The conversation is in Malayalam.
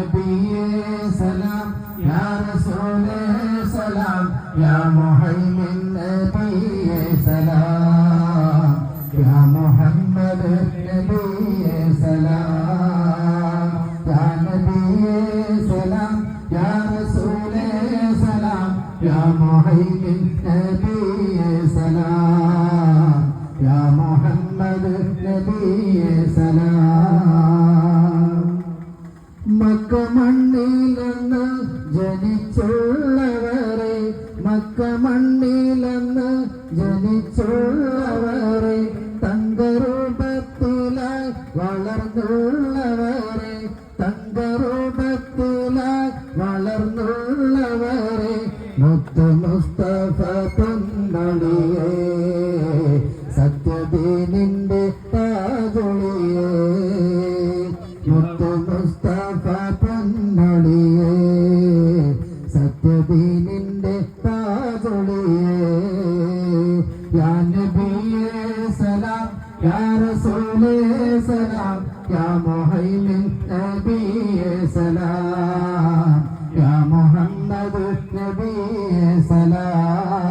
നബിയേ സലാം യാ റസൂലേ സലാം യാ മുഹൈമിൻ നബിയേ സലാം യാ മുഹമ്മദ് നബിയേ സലാം യാ നബിയേ സലാം യാ റസൂലേ സലാം യാ മുഹൈമിൻ നബിയേ സലാം യാ മുഹമ്മദ് നബിയേ സലാം മണ്ണിലെന്ന് ജനിച്ചുള്ളവരെ മക്ക മണ്ണിലെന്ന് ജനിച്ചുള്ളവരെ തങ്കരൂപത്തിലായി വളർന്നുള്ളവരെ തങ്കരൂപത്തിലായി വളർന്നുള്ളവരെ മുത്ത് മുസ്തഫ പൊന്നളിയേ സത്യദീനിന്റെ താജൊളിയേ മുത്ത് മുസ്തഫ പൊന്നളിയേ സത്യദീനിന്റെ താജൊളിയേ നബിയേ സലാം യാ റസൂലേ സലാം യാ മുഹൈമിൻ നബിയേ സലാം യാ മുഹമ്മദ് നബിയേ സലാം.